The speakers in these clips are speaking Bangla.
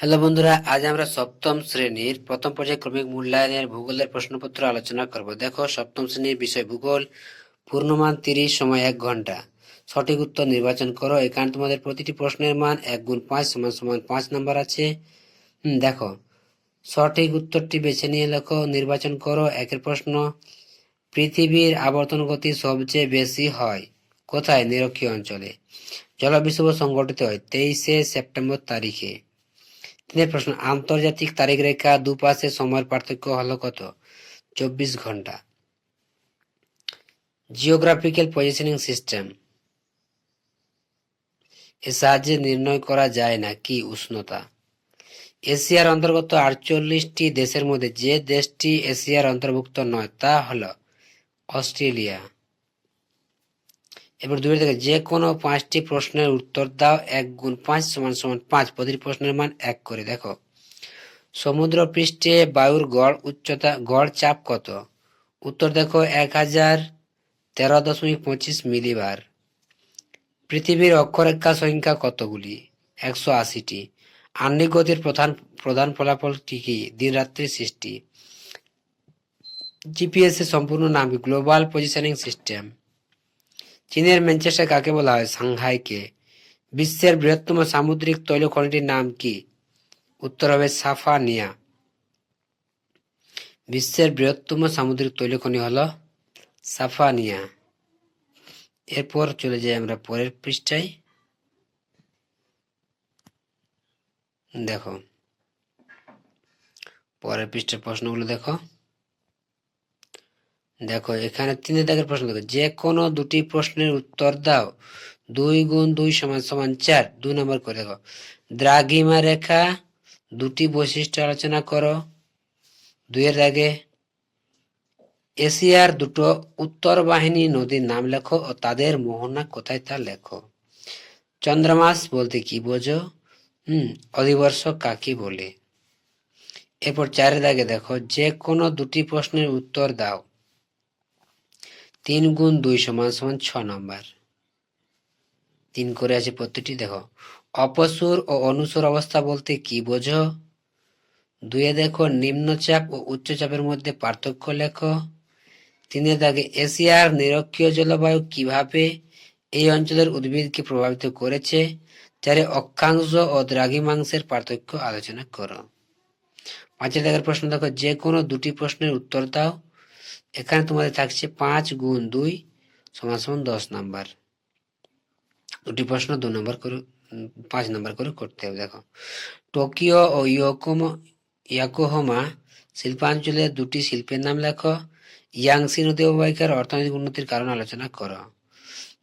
হ্যালো বন্ধুরা, আজ আমরা সপ্তম শ্রেণির প্রথম পর্যায়ক্রমিক মূল্যায়নের ভূগোলের প্রশ্নপত্র আলোচনা করব। দেখো, সপ্তম শ্রেণির বিষয় ভূগোল, পূর্ণমান তিরিশ সময় এক ঘণ্টা। সঠিক উত্তর নির্বাচন করো। এখানে তোমাদের প্রতিটি প্রশ্নের মান এক গুণ পাঁচ সমান সমান পাঁচ নাম্বার আছে। দেখো, সঠিক উত্তরটি বেছে নিয়ে লেখো, নির্বাচন করো, একের প্রশ্ন। পৃথিবীর আবর্তন গতি সবচেয়ে বেশি হয় কোথায়? নিরক্ষীয় অঞ্চলে। জলবিষুব সংগঠিত হয় তেইশে সেপ্টেম্বর তারিখে। তিনের প্রশ্ন, আন্তর্জাতিক তারিখ রেখা দুপাশে সময়ের পার্থক্য হলো কত? চব্বিশ ঘণ্টা। Geographical positioning system. এর সাহায্যে নির্ণয় করা যায় না কি উষ্ণতা? এশিয়ার অন্তর্গত আটচল্লিশটি দেশের মধ্যে যে দেশটি এশিয়ার অন্তর্ভুক্ত নয় তা হলো অস্ট্রেলিয়া। এবার দুই থেকে যে কোনো পাঁচটি প্রশ্নের উত্তর দাও, এক গুণ পাঁচ সমান সমান পাঁচ। প্রতিটি প্রশ্নের মান এক করে দেখো। সমুদ্র পৃষ্ঠে বায়ুর গড় উচ্চতা, গড় চাপ কত? উত্তর দেখো, এক হাজার তেরো দশমিক পঁচিশ মিলিবার। পৃথিবীর অক্ষরেখা সংখ্যা কতগুলি? একশো আশিটি। আহ্নিক গতির প্রধান প্রধান ফলাফল কি কি? দিন রাত্রি সৃষ্টি। জিপিএস এর সম্পূর্ণ নাম গ্লোবাল পজিশনিং সিস্টেম চীনের ম্যানচেস্টার কাকে বলা হয়? সাংহাইকে বিশ্বের বৃহত্তম সামুদ্রিক তৈল খনিটির নাম কি? উত্তর হবে সাফানিয়া বিশ্বের বৃহত্তম সামুদ্রিক তৈল খনি হলো সাফানিয়া এরপর চলে যাই আমরা পরের পৃষ্ঠায়। দেখো, পরের পৃষ্ঠের প্রশ্নগুলো দেখো। দেখো, এখানে তিন দাগের প্রশ্ন দেখো। যে কোনো দুটি প্রশ্নের উত্তর দাও। দুই গুণ দুই সমান সমান চার। দুই নম্বর করে দেখো। দ্রাঘিমা রেখা, দুটি বৈশিষ্ট্য আলোচনা করো। দুইয়ের দাগে, এশিয়ার দুটো উত্তর বাহিনী নদীর নাম লেখো ও তাদের মোহনা কোথায় তা লেখো। চন্দ্রমাস বলতে কি বোঝো? হুম, অধিবর্ষ কাকে বলে? এরপর চারের দাগে দেখো, যে কোনো দুটি প্রশ্নের উত্তর দাও। তিন গুণ দুই সমান সমান ছ নম্বর। তিন করে আছে প্রত্যেকটি, দেখো। অপসুর ও অনুসুর অবস্থা বলতে কি বোঝো? দুয়ে দেখো নিম্নচাপ ও উচ্চচাপের মধ্যে পার্থক্য লেখো। তিনে দাগে এশিয়ার নিরক্ষীয় জলবায়ু কীভাবে এই অঞ্চলের উদ্ভিদকে প্রভাবিত করেছে? চারে অক্ষাংশ ও দ্রাঘিমাংশের পার্থক্য আলোচনা করো। পাঁচের দাগের প্রশ্ন দেখো, যে কোনো দুটি প্রশ্নের উত্তর দাও। এখানে তোমাদের থাকছে পাঁচ গুণ দুই সমান সমান দশ নাম্বার। দুটি প্রশ্ন দু নম্বর করে, পাঁচ নম্বর করে করতে হবে, দেখো। টোকিও ও ইয়োকোমো, ইয়াকোহোমা শিল্পাঞ্চলের দুটি শিল্পের নাম লেখো। ইয়াংসি নদী অববাহিকার অর্থনৈতিক উন্নতির কারণ আলোচনা করো।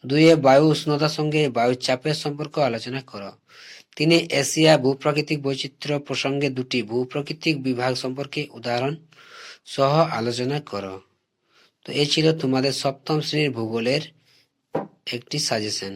দুইয়ে বায়ু উষ্ণতার সঙ্গে বায়ু চাপের সম্পর্ক আলোচনা করো। তিনি এশিয়া ভূপ্রাকৃতিক বৈচিত্র্য প্রসঙ্গে দুটি ভূপ্রাকৃতিক বিভাগ সম্পর্কে উদাহরণ সহ আলোচনা করো। তো এ ছিল তোমাদের সপ্তম শ্রেণির ভূগোলের একটি সাজেশন